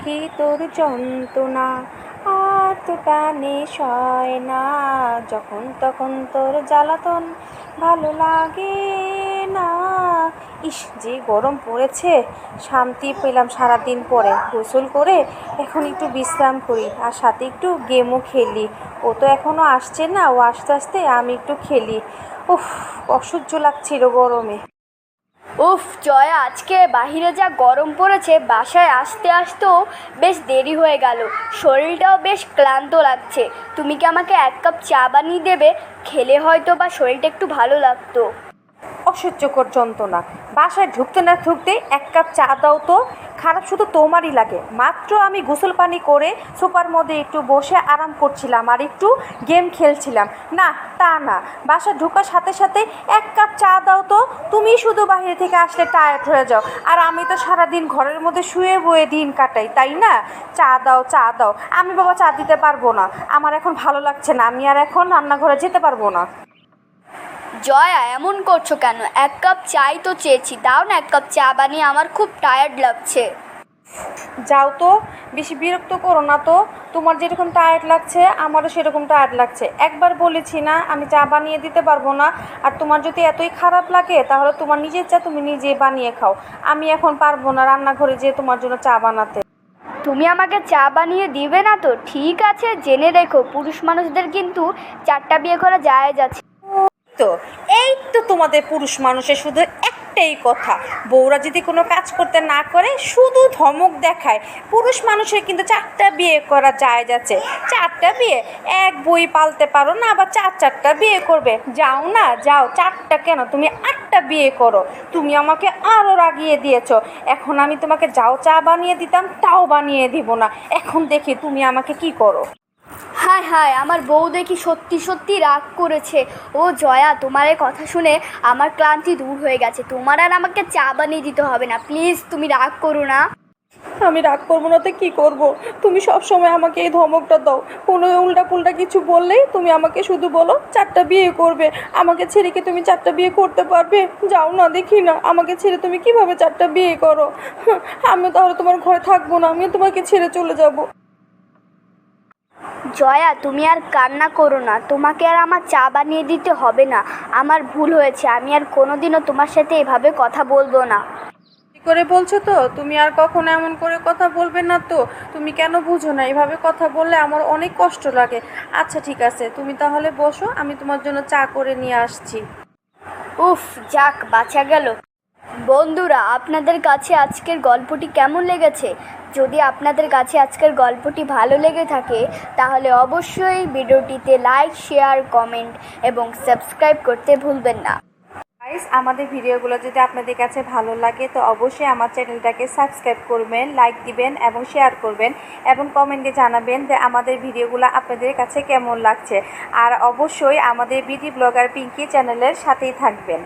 পাখি তোর যন্ত্রণা, আর তো টানে সয় না। যখন তখন তোর জ্বালাতন ভালো লাগে না। ইস, যে গরম পড়েছে, শান্তি পেলাম সারাদিন পরে। গোসল করে এখন একটু বিশ্রাম করি, আর সাথে একটু গেমও খেলি। ও তো এখনও আসছে না, ও আস্তে আস্তে আমি একটু খেলি। উফ, অসহ্য লাগছিল গরমে। উফ, জয়া, আজকে বাহিরে যা গরম পড়েছে, বাসায় আসতে আসতেও বেশ দেরি হয়ে গেল। শরীরটাও বেশ ক্লান্ত লাগছে। তুমি কি আমাকে এক কাপ চা বানিয়ে দেবে? খেলে হয়তো বা শরীরটা একটু ভালো লাগতো। অসহ্যকর যন্ত্রণা। বাসায় ঢুকতে না ঢুকতে এক কাপ চা দাও তো। খারাপ শুধু তোমারই লাগে। মাত্র আমি গোসল পানি করে সোফার মধ্যে একটু বসে আরাম করছিলাম আর একটু গেম খেলছিলাম। না, তা না। বাসা ঢোকার সাথে সাথে এক কাপ চা দাও তো। তুমি শুধু বাইরে থেকে আসলে টায়ার্ড হয়ে যাও। আর আমি তো সারাদিন ঘরের মধ্যে শুয়ে বয়ে দিন কাটাই, তাই না? চা দাও চা দাও। আমি বাবা চা দিতে পারব না। আমার এখন ভালো লাগছে না। আমি আর এখন রান্নাঘরে যেতে পারব না। জয়া এমন করছ কেন? এক কাপ চাই তো চেয়েছি। দাও না এক কাপ চা বানিয়ে আমার খুব টায়ার্ড লাগছে। যাও তো বেশি বিরক্ত করো না তো। তোমার যেরকম টায়ার্ড লাগছে আমারও সেরকম টায়ার্ড লাগছে। একবার বলেছি না আমি চা বানিয়ে দিতে পারব না। আর তোমার যদি এতই খারাপ লাগে তাহলে তোমার নিজের চা তুমি নিজে বানিয়ে খাও। আমি এখন পারব না রান্নাঘরে যেয়ে তোমার জন্য চা বানাতে। তুমি আমাকে চা বানিয়ে দিবে না তো? ঠিক আছে জেনে রেখো। পুরুষ মানুষদের কিন্তু চারটা বিয়ে করা যায় যাচ্ছে। তো? এই তো তোমাদের পুরুষ মানুষের শুধু একটাই কথা। বউরা যদি কোনো কাজ করতে না করে, শুধু ধমক দেখায়। পুরুষ মানুষের কিন্তু চারটা বিয়ে করা যায় যাচ্ছে। চারটা বিয়ে? এক বই পালতে পারো না, আবার চার চারটা বিয়ে করবে। যাও না, যাও, চারটা কেন? তুমি আটটা বিয়ে করো। তুমি আমাকে আরও রাগিয়ে দিয়েছ। এখন আমি তোমাকে যাও চা বানিয়ে দিতাম, তাও বানিয়ে দিব না। এখন দেখি তুমি আমাকে কি করো। হায় হায়, আমার বউ দেখি সত্যি সত্যি রাগ করেছে। ও জয়া, তোমার এই কথা শুনে আমার ক্লান্তি দূর হয়ে গেছে। তোমার আর আমাকে চা বানিয়ে দিতে হবে না, প্লিজ তুমি রাগ করো না। আমি রাগ করব না তো কী করব? তুমি সব সময় আমাকে এই ধমকটা দাও। কোনো উল্টা পুল্টা কিছু বললেই তুমি আমাকে শুধু বলো, চারটা বিয়ে করবে। আমাকে ছেড়ে কি তুমি চারটা বিয়ে করতে পারবে? যাও না, দেখি না। আমাকে ছেড়ে তুমি কীভাবে চারটা বিয়ে করো? আমি তাহলে তোমার ঘরে থাকব না আমি তোমাকে ছেড়ে চলে যাব। জয়া তুমি আর কান্না করো না। তোমাকে আর আমার চা বানিয়ে দিতে হবে না। আমার ভুল হয়েছে। আমি আর কোনোদিনও তোমার সাথে এভাবে কথা বলব না। কি করে বলছো তো? তুমি আর কখনো এমন করে কথা বলবে না তো। তুমি কেন বুঝো না? এভাবে কথা বললে আমার অনেক কষ্ট লাগে। আচ্ছা ঠিক আছে। তুমি তাহলে বসো। আমি তোমার জন্য চা করে নিয়ে আসছি। উফ যাক বাঁচা গেল। বন্ধুরা, আপনাদের কাছে আজকের গল্পটি কেমন লেগেছে? যদি আপনাদের কাছে আজকের গল্পটি ভালো লেগে থাকে, তাহলে অবশ্যই ভিডিওটিতে লাইক শেয়ার কমেন্ট এবং সাবস্ক্রাইব করতে ভুলবেন না। গাইস আমাদের ভিডিওগুলো যদি আপনাদের কাছে ভালো লাগে, তো অবশ্যই আমার চ্যানেলটাকে সাবস্ক্রাইব করবেন লাইক দিবেন এবং শেয়ার করবেন এবং কমেন্টে জানাবেন যে আমাদের ভিডিওগুলো আপনাদের কাছে কেমন লাগছে। আর অবশ্যই আমাদের বিডি ব্লগার পিঙ্কি চ্যানেলের সাথেই থাকবেন।